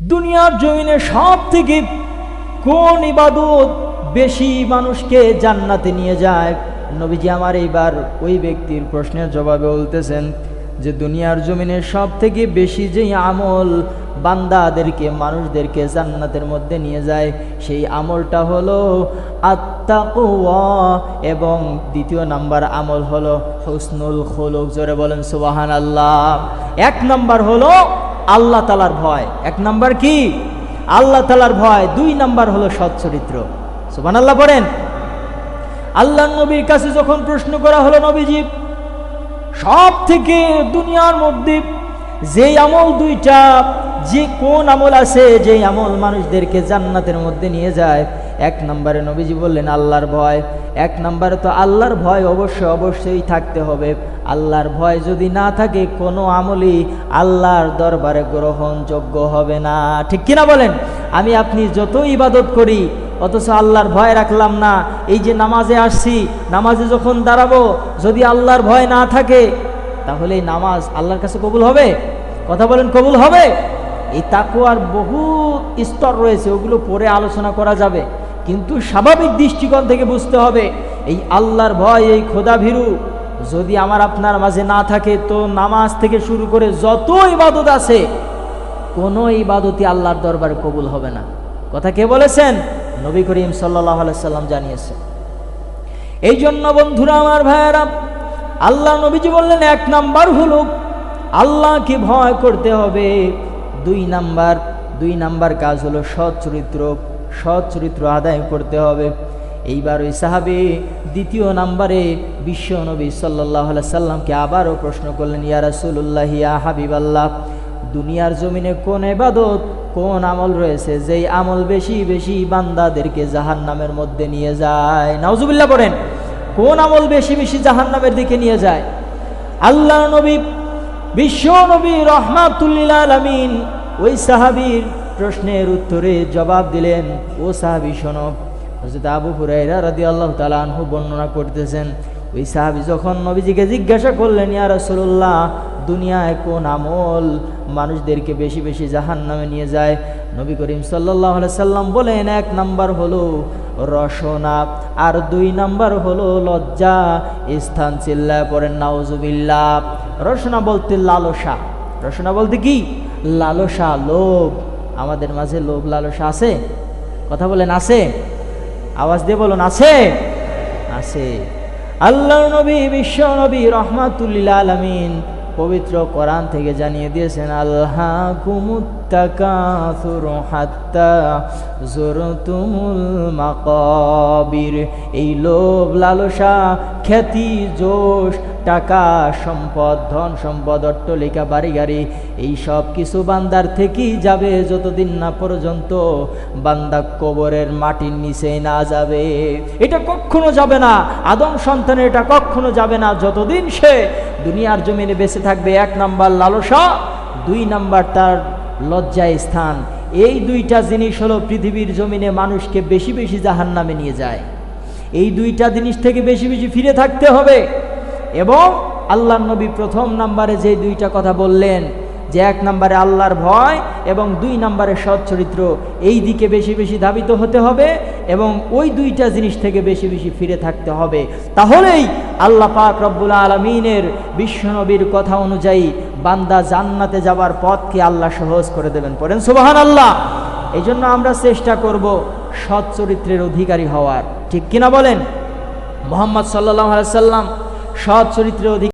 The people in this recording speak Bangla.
দুনিয়ার জমিনে সব থেকে কোন ইবাদত বেশি মানুষকে জান্নাতে নিয়ে যায়? নবীজি আমার এইবার ওই ব্যক্তির প্রশ্নের জবাবে বলতেছেন যে, দুনিয়ার জমিনে সব থেকে বেশি যেই আমল বান্দাদেরকে, মানুষদেরকে জান্নাতের মধ্যে নিয়ে যায়, সেই আমলটা হলো আত্মাকুয়া এবং দ্বিতীয় নাম্বার আমল হলো হুসনুল খোলক। জোরে বলেন সুবাহান আল্লাহ এক নাম্বার হলো আল্লাহ তালার ভয়। এক নাম্বার কি? আল্লাহ তালার ভয়। দুই নাম্বার হলো সৎ চরিত্র। সুবান আল্লাহ পড়েন। আল্লাহ নবীর কাছে যখন প্রশ্ন করা হলো নবীজি সব থেকে দুনিয়ার মধ্যে যে আমল দুইটা, যে কোন আমল আছে যে আমল মানুষদেরকে জান্নাতের মধ্যে নিয়ে যায় এক নম্বরে নবীজি বললেন, আল্লাহর ভয়। এক নম্বরে তো আল্লাহর ভয় অবশ্যই অবশ্যই থাকতে হবে। আল্লাহর ভয় যদি না থাকে, কোনো আমলই আল্লাহর দরবারে গ্রহণযোগ্য হবে না। ঠিক কিনা বলেন? আমি আপনি যত ইবাদত করি, অথচ আল্লাহর ভয় রাখলাম না। এই যে নামাজে আসছি, নামাজে যখন দাঁড়াবো, যদি আল্লাহর ভয় না থাকে, তাহলে এই নামাজ আল্লাহর কাছে কবুল হবে? কথা বলেন, কবুল হবে? এই তাকুয়ার বহু স্তর রয়েছে, ওগুলো পরে আলোচনা করা যাবে। কিন্তু স্বাভাবিক দৃষ্টিকোণ থেকে বুঝতে হবে, এই আল্লাহর ভয়, এই খোদা ভীরু যদি আমার আপনার মাঝে না থাকে, তো নামাজ থেকে শুরু করে যত ইবাদত আছে, কোনো ইবাদতই আল্লাহর দরবারে কবুল হবে না। কথা কে বলেছেন? নবী করিম সাল্লাহ সাল্লাম জানিয়েছেন। এই জন্য বন্ধুরা, আমার ভাইয়েরা, আল্লাহ নবীজি বললেন, এক নাম্বার হলো আল্লাহকে ভয় করতে হবে। দুই নাম্বার দুই নাম্বার কাজ হলো সৎ চরিত্র সৎ চরিত্র আদায় করতে হবে। এইবার ওই সাহাবে দ্বিতীয় নাম্বারে বিশ্ব নবী সাল্লাহ সাল্লামকে আবারও প্রশ্ন করলেন, ইয়া রাসুল্লাহ আল্লাহ দুনিয়ার জমিনে কোন এবাদত কোন আমল রয়েছে যেই আমল বেশি বেশি বান্দাদেরকে জাহান নামের মধ্যে নিয়ে যায়? নাউজুবিল্লাহ পড়েন, কোন আমল বেশি বেশি জাহান নামের দিকে নিয়ে যায়? আল্লাহ নবী, বিশ্ব নবী রহমাতুল্লিল আলমিন, ওই সাহাবির প্রশ্নের উত্তরে জবাব দিলেন ও সাহাবি শোনব হজরত আবু হুরাইরা রাদি আল্লাহ তালানহু বর্ণনা করতেছেন, ওই সাহাবি যখন নবীজিকে জিজ্ঞাসা করলেন, ইয়া রাসূলুল্লাহ, দুনিয়ায় কোন আমল মানুষদেরকে বেশি বেশি জাহান নামে নিয়ে যায়? নবী করিম সাল্লাহ সাল্লাম বলেন, এক নাম্বার হলো রসনা, আর দুই নাম্বার হলো লজ্জা, স্থান চিল্লায় পড়েন নাউজুবিল্লা রসনা বলতে লালসা। রসনা বলতে কি? লালসা লোভ। আমাদের মাঝে লোভ লালসা আছে? কথা বলেন, আছে? আওয়াজ দিয়ে বলুন, আছে? আছে। আল্লাহ নবী, বিশ্ব নবী, রহমাতুল্লিল আলমিন পবিত্র কোরআন থেকে জানিয়ে দিয়েছেন আল্লাহ কুমুত্তাকাসুর হাত্তা জুরতুমুল মাকাবির। এই লোভ লালসা, খ্যাতি, জোশ, টাকা, সম্পদ, ধন সম্পদ, অট্টলিকা, বাড়ি গাড়ি, এই সব কিছু বান্দার থেকেই যাবে যতদিন না পর্যন্ত বান্দা কবরের মাটির নিচে না যাবে। এটা কখনো যাবে না। আদম সন্তানের এটা কখনো যাবে না। যতদিন সে দুনিয়ার জমিনে বেঁচে থাকবে, এক নাম্বার লালসা, দুই নাম্বার তার লজ্জায় স্থান। এই দুইটা জিনিস হলো পৃথিবীর জমিনে মানুষকে বেশি বেশি জাহান নামে নিয়ে যায়। এই দুইটা জিনিস থেকে বেশি বেশি ফিরে থাকতে হবে। এবং আল্লাহ নবী প্রথম নাম্বারে যে দুইটা কথা বললেন যে এক নম্বরে আল্লাহর ভয় এবং দুই নম্বরে সৎ চরিত্র, এই দিকে বেশি বেশি ধাবিত হতে হবে এবং ওই দুইটা জিনিস থেকে বেশি বেশি ফিরে থাকতে হবে। তাহলেই আল্লাহ পাক রব্বুল আলমিনের বিশ্বনবীর কথা অনুযায়ী বান্দা জান্নাতে যাবার পথকে আল্লাহ সহজ করে দেবেন। পড়েন সুবাহান আল্লাহ এই জন্য আমরা চেষ্টা করব সৎ চরিত্রের অধিকারী হওয়ার। ঠিক কিনা বলেন? মোহাম্মদ সাল্লাহ সাল্লাম সৎ চরিত্রের অধিকারী